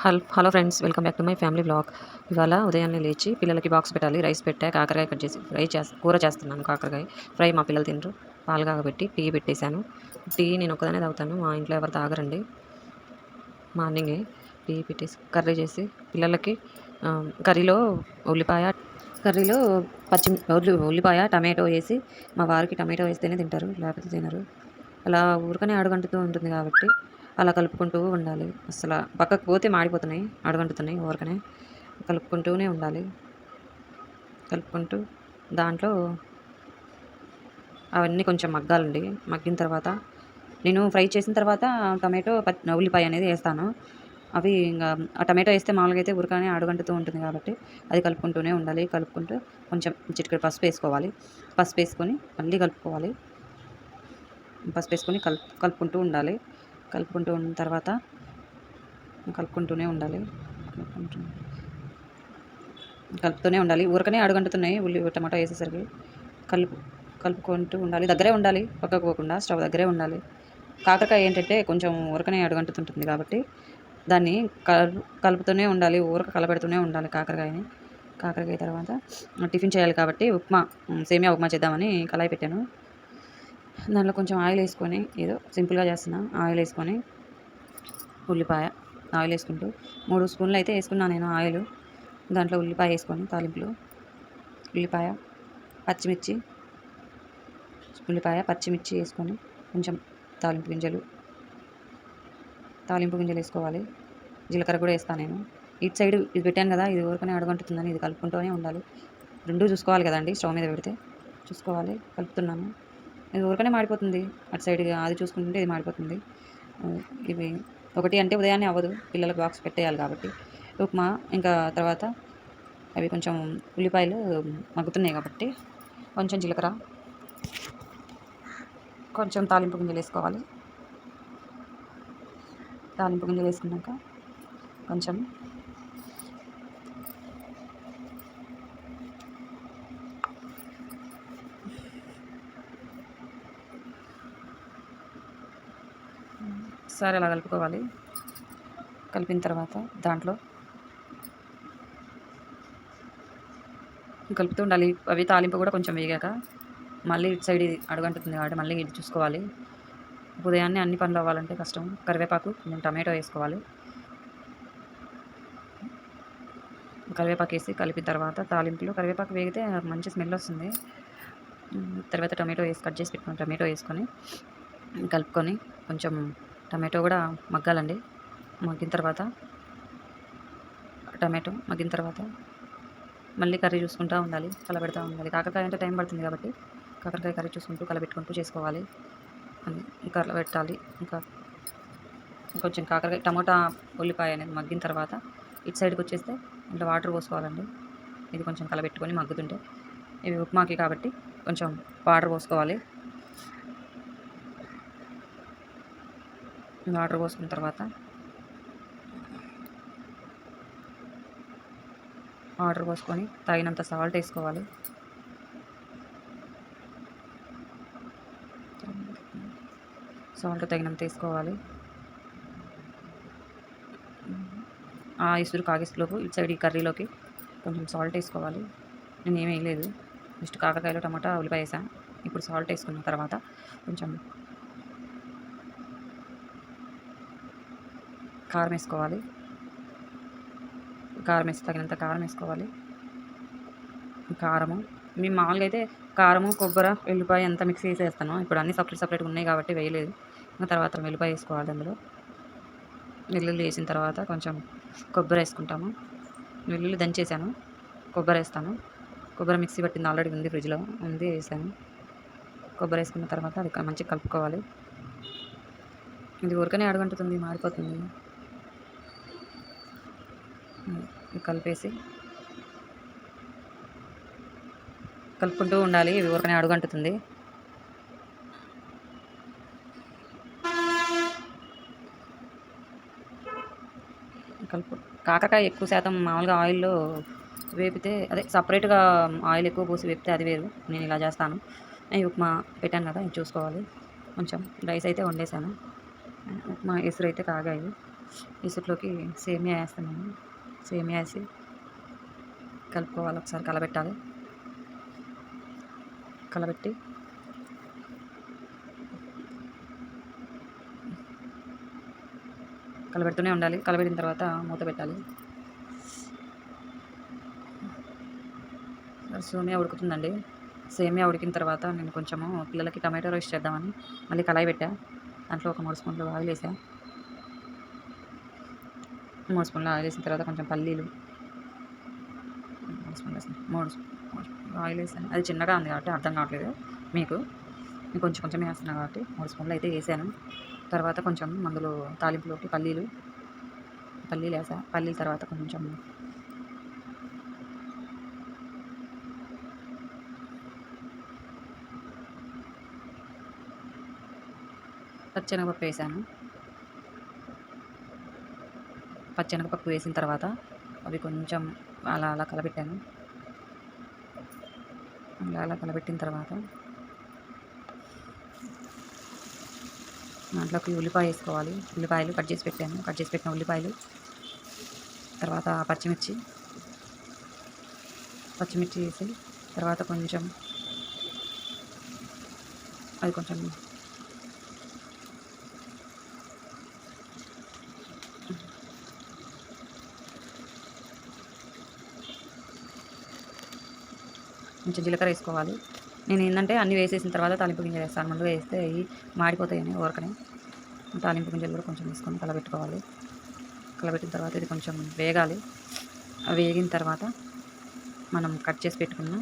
Hall hello friends welcome back to my family blog. ఇవాళ ఉదయాన్నే లేచి పిల్లలకి బాక్స్ పెట్టాలి రైస్ పెట్టా కాకరకాయ కట్ చేసి ఫ్రై చేస్తా కూర చేస్తున్నాను కాకరకాయ. ఫ్రై మా పిల్లలు తినరు పాలు కాగబెట్టి టీ పెట్టేశాను. టీ నేను ఒక్కదానే తాగుతాను మా ఇంట్లో ఎవరు తాగరండి. మార్నింగే టీ పెట్టేసి కర్రీ చేసి పిల్లలకి కర్రీలో ఉల్లిపాయ కర్రీలో పచ్చి ఉల్లి- ఉల్లిపాయ టమాటో వేసి మా వారికి టమాటో వేస్తేనే తింటారు లేకపోతే తినరు. అలా ఊరికనే అడుగంటుతూ ఉంటుంది కాబట్టి అలా కలుపుకుంటూ ఉండాలి. అసలు పక్కకు పోతే మాడిపోతున్నాయి అడుగంటుతున్నాయి ఊరకనే. కలుపుకుంటూనే ఉండాలి. కలుపుకుంటూ దాంట్లో అవన్నీ కొంచెం మగ్గాలండి. మగ్గిన తర్వాత నేను ఫ్రై చేసిన తర్వాత టమాటో ప- ఉల్లిపాయ అనేది వేస్తాను. అవి ఇంకా ఆ టమాటో వేస్తే మామూలుగా అయితే ఉరకనే అడుగంటుతూ ఉంటుంది కాబట్టి అది కలుపుకుంటూనే ఉండాలి. కలుపుకుంటూ కొంచెం చిటికెడు పసుపు వేసుకోవాలి. పసుపు వేసుకొని మళ్ళీ కలుపుకోవాలి. పసుపు వేసుకొని కలుపు కలుపుకుంటూ ఉండాలి. కలుపుకుంటూ ఉన్న తర్వాత కలుపుకుంటూనే ఉండాలి. కలుపుకుంటూ కలుపుతూనే ఉండాలి. ఊరకనే అడుగంటుతున్నాయి ఉల్లి టమాటా వేసేసరికి. కలుపు కలుపుకుంటూ ఉండాలి. దగ్గరే ఉండాలి పక్కకు పోకుండా స్టవ్ దగ్గరే ఉండాలి. కాకరకాయ ఏంటంటే కొంచెం ఊరకనే అడుగంటుతుంటుంది కాబట్టి దాన్ని కలుపు కలుపుతూనే ఉండాలి. ఊరక కలపెడుతూనే ఉండాలి కాకరకాయని. కాకరకాయ తర్వాత టిఫిన్ చేయాలి కాబట్టి ఉప్మా సేమియా ఉప్మా చేద్దామని కళాయి పెట్టాను. దాంట్లో కొంచెం ఆయిల్ వేసుకొని ఏదో సింపుల్గా చేస్తున్నా ఆయిల్ వేసుకొని ఉల్లిపాయ ఆయిల్ వేసుకుంటూ మూడు స్పూన్లు అయితే వేసుకున్నాను నేను ఆయిల్. దాంట్లో ఉల్లిపాయ వేసుకొని తాలింపులు ఉల్లిపాయ పచ్చిమిర్చి ఉల్లిపాయ పచ్చిమిర్చి వేసుకొని కొంచెం తాలింపు గింజలు తాలింపు గింజలు వేసుకోవాలి. జీలకర్ర కూడా వేస్తాను నేను. ఇటు సైడ్ ఇది పెట్టాను కదా ఇది ఊరికనే అడగంటుతుందని ఇది కలుపుకుంటూనే ఉండాలి. రెండూ చూసుకోవాలి కదండి స్టవ్ మీద పెడితే. చూసుకోవాలి కలుపుతున్నాను. ఇది ఊరికనే మాడిపోతుంది అటు సైడ్ అది చూసుకుంటుంటే ఇది మాడిపోతుంది ఇవి ఒకటి అంటే ఉదయాన్నే అవ్వదు. పిల్లలకు బాక్స్ పెట్టేయాలి కాబట్టి. ఉప్మా ఇంకా తర్వాత అవి కొంచెం ఉల్లిపాయలు మగ్గుతున్నాయి కాబట్టి కొంచెం జీలకర్ర కొంచెం తాలింపు గింజలు వేసుకోవాలి. తాలింపు గింజలు వేసుకున్నాక కొంచెం ఒకసారి అలా కలుపుకోవాలి. కలిపిన తర్వాత దాంట్లో కలుపుతూ ఉండాలి. అవి తాలింపు కూడా కొంచెం వేగాక మళ్ళీ ఇటు సైడ్ ఇది అడుగంటుతుంది కాబట్టి మళ్ళీ ఇది చూసుకోవాలి. ఉదయాన్నే అన్ని పనులు అవ్వాలంటే కష్టం. కరివేపాకు కొంచెం టమాటో వేసుకోవాలి. కరివేపాకు వేసి కలిపిన తర్వాత తాలింపులో కరివేపాకు వేగితే మంచి స్మెల్ వస్తుంది. తర్వాత టమాటో వేసి కట్ చేసి పెట్టుకుని టమాటో వేసుకొని కలుపుకొని కొంచెం టమాటో కూడా మగ్గాలండి. మగ్గిన తర్వాత టమాటో మగ్గిన తర్వాత మళ్ళీ కర్రీ చూసుకుంటూ ఉండాలి కలబెడతా ఉండాలి. కాకరకాయ అంటే టైం పడుతుంది కాబట్టి కాకరకాయ కర్రీ చూసుకుంటూ కలబెట్టుకుంటూ చేసుకోవాలి. అని పెట్టాలి. ఇంకా కొంచెం కాకరకాయ టమోటా ఉల్లిపాయ అనేది మగ్గిన తర్వాత ఇటు సైడ్కి వచ్చేస్తే ఇంట్లో వాటర్ పోసుకోవాలండి. ఇది కొంచెం కలబెట్టుకొని మగ్గుతుంటే. ఇవి ఉప్మాకి కాబట్టి కొంచెం వాటర్ పోసుకోవాలి. వాటర్ పోసుకున్న తర్వాత వాటర్ పోసుకొని తగినంత సాల్ట్ వేసుకోవాలి. సాల్ట్ తగినంత వేసుకోవాలి. ఆ ఇసురు కాగేసులోపు ఇటు సైడ్ ఈ కర్రీలోకి కొంచెం సాల్ట్ వేసుకోవాలి. నేను ఏమీ వేయలేదు. జస్ట్ కాకరకాయలు టమాటా ఉల్లిపాయ వేసాను ఇప్పుడు సాల్ట్ వేసుకున్న తర్వాత కొంచెం కారం వేసుకోవాలి. కారం వేసి తగినంత కారం వేసుకోవాలి. కారము. మేము మామూలుగా అయితే కారము కొబ్బరి వెల్లిపాయ అంతా మిక్స్ చేసి వేస్తాను ఇప్పుడు అన్నీ సపరేట్ సపరేట్గా ఉన్నాయి కాబట్టి వేయలేదు. ఇంకా తర్వాత వెల్లిపాయ వేసుకోవాలి అందులో. వెల్లుల్లి వేసిన తర్వాత కొంచెం కొబ్బరి వేసుకుంటాము. వెల్లుల్లి దంచేసాను. కొబ్బరి వేస్తాను. కొబ్బరి మిక్సీ పట్టింది ఆల్రెడీ ఉంది ఫ్రిడ్జ్లో ఉంది వేసాను. కొబ్బరి వేసుకున్న తర్వాత అది మంచిగా కలుపుకోవాలి. ఇది ఊరికనే అడుగంటుతుంది మారిపోతుంది. కలిపేసి కలుపుకుంటూ ఉండాలి. ఇవి ఊరికనే అడుగంటుతుంది. కలుపు కాకరకాయ ఎక్కువ శాతం మామూలుగా ఆయిల్లో వేపితే అదే సపరేట్గా ఆయిల్ ఎక్కువ పోసి వేపితే అది వేరు. నేను ఇలా చేస్తాను. ఈ ఉప్మా పెట్టాను కదా ఇది చూసుకోవాలి. కొంచెం రైస్ అయితే వండేసాను. ఉప్మా ఎసురు అయితే కాగాయి. ఈ సేమియా వేస్తున్నాను సేమియా వేసి కలుపుకోవాలి. ఒకసారి కలబెట్టాలి. కలబెట్టి కలబెడుతూనే ఉండాలి. కలబెట్టిన తర్వాత మూత పెట్టాలి. సేమియా ఉడుకుతుందండి. సేమియా ఉడికిన తర్వాత నేను కొంచెము పిల్లలకి టమాటో రైస్ చేద్దామని మళ్ళీ కళాయి పెట్టా. దాంట్లో ఒక మూడు స్పూన్లు ఆయిల్ వేసా. మూడు స్పూన్లు ఆయిల్ వేసిన తర్వాత కొంచెం పల్లీలు. మూడు స్పూన్లు వేసిన మూడు స్పూన్లు ఆయిల్ వేసాను. అది చిన్నగా ఉంది కాబట్టి అర్థం కావట్లేదు మీకు. కొంచెం కొంచెం వేస్తున్నాను కాబట్టి మూడు స్పూన్లు అయితే వేసాను. తర్వాత కొంచెం అందులో తాలింపులోకి పల్లీలు పల్లీలు వేసా. పల్లీల తర్వాత కొంచెం పచ్చెనగపప్పు వేసాను. పచ్చెనగపప్పు వేసిన తర్వాత అవి కొంచెం అలా అలా కలబెట్టాను. అలా అలా కలబెట్టిన తర్వాత దాంట్లోకి ఉల్లిపాయ వేసుకోవాలి. ఉల్లిపాయలు కట్ చేసి పెట్టాను. కట్ చేసి పెట్టిన ఉల్లిపాయలు తర్వాత పచ్చిమిర్చి. పచ్చిమిర్చి వేసి తర్వాత కొంచెం అది కొంచెం కొంచెం జీలకర్ర వేసుకోవాలి. నేను ఏంటంటే అన్నీ వేసేసిన తర్వాత తాలింపు గింజలు వేస్తాను. ముందుగా వేస్తే అవి మాడిపోతాయని ఊరకనే. తాలింపు గింజలు కూడా కొంచెం వేసుకొని కలబెట్టుకోవాలి. కలబెట్టిన తర్వాత ఇది కొంచెం వేగాలి. అవి వేగిన తర్వాత మనం కట్ చేసి పెట్టుకున్న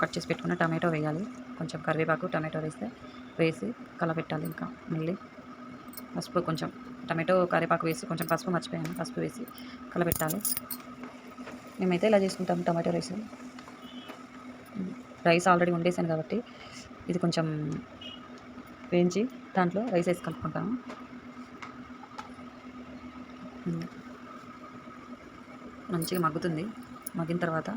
కట్ చేసి పెట్టుకున్న టమాటో వేయాలి. కొంచెం కరివేపాకు టమాటో వేస్తే వేసి కలబెట్టాలి ఇంకా మళ్ళీ. పసుపు కొంచెం టమాటో కరివేపాకు వేసి కొంచెం పసుపు మర్చిపోయాను. పసుపు వేసి కలబెట్టాలి. మేమైతే ఇలా చేసుకుంటాము టమాటో రైస్. రైస్ ఆల్రెడీ వండేసాను కాబట్టి ఇది కొంచెం వేయించి దాంట్లో రైస్ వేసి కలుపుకుంటాము మంచిగా మగ్గుతుంది. మగ్గిన తర్వాత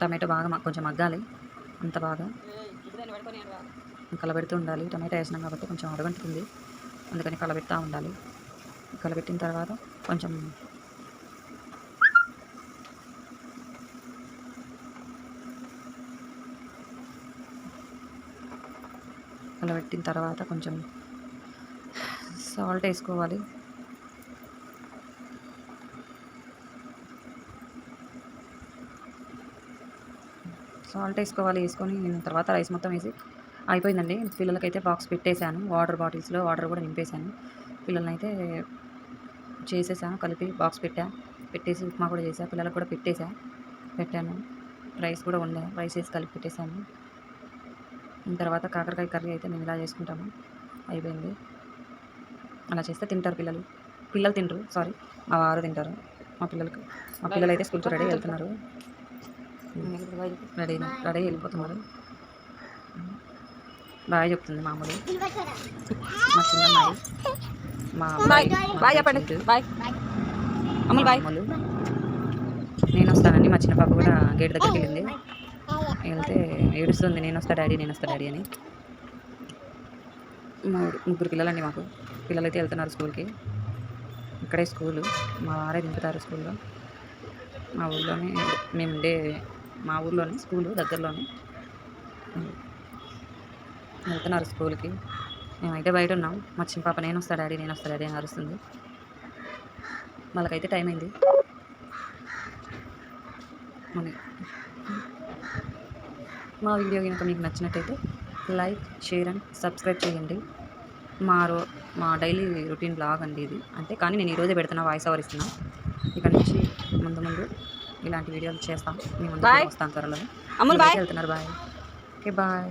టమాటో బాగా కొంచెం మగ్గాలి. అంత బాగా కలబెడుతూ ఉండాలి. టమాటా వేసినాం కాబట్టి కొంచెం అడగంటుతుంది అందుకని కలబెడతా ఉండాలి. కలబెట్టిన తర్వాత కొంచెం పెట్టిన తర్వాత కొంచెం సాల్ట్ వేసుకోవాలి. సాల్ట్ వేసుకోవాలి వేసుకొని నేను తర్వాత రైస్ మొత్తం వేసి అయిపోయిందండి. పిల్లలకైతే బాక్స్ పెట్టేశాను. వాటర్ బాటిల్స్లో వాటర్ కూడా నింపేశాను. పిల్లల్ని అయితే చేసేసాను కలిపి బాక్స్ పెట్టా. పెట్టేసి ఉప్మా కూడా చేసా పిల్లలకు కూడా పెట్టేశా. పెట్టాను. రైస్ కూడా ఉండే రైస్ వేసి కలిపి పెట్టేశాను. తర్వాత కాకరకాయ కర్రీ అయితే మేము ఇలా చేసుకుంటాము. అయిపోయింది. అలా చేస్తే తింటారు పిల్లలు. పిల్లలు తింటారు సారీ మా వారు తింటారు మా పిల్లలకు. మా పిల్లలు అయితే స్కూల్కి రెడీ వెళ్తున్నారు. రెడీ రెడీ వెళ్ళిపోతున్నారు. బాయ్ చెప్తుంది మామూలు. మా చిన్నమ్మాయి మా బాయ్. బాయ్ చెప్పండి. బాయ్. అమ్ములు బాయ్. నేను వస్తానండి మా చిన్న పాప కూడా గేట్ దగ్గరికి వెళ్ళింది. వెళ్తే ఏడుస్తుంది నేను వస్తా డాడీ నేను వస్తా డాడీ అని. మా ముగ్గురు పిల్లలండి మాకు. పిల్లలైతే వెళ్తున్నారు స్కూల్కి. ఇక్కడే స్కూలు. మా వారే దింపుతారు స్కూల్లో. మా ఊళ్ళోనే మేము ఉండే మా ఊళ్ళోనే స్కూలు దగ్గరలోనే. వెళ్తున్నారు స్కూల్కి. మేమైతే బయట ఉన్నాం. మా చిన్న పాప నేను వస్తా డాడీ నేను వస్తా డాడీ అని అరుస్తుంది. వాళ్ళకైతే టైం అయింది. మరి మా వీడియో కనుక మీకు నచ్చినట్టయితే లైక్ షేర్ అండ్ సబ్స్క్రైబ్ చేయండి. మా రో మా డైలీ రొటీన్ బ్లాగ్ అండి ఇది. అంటే కానీ నేను ఈరోజే పెడుతున్నా వాయిస్ ఓవర్ ఇస్తున్నా. ఇక నుంచి ముందు ముందు ఇలాంటి వీడియోలు చేస్తాం. మీ ముందు. వస్తాను త్వరలో వెళ్తున్నారు బాయ్. Okay bye.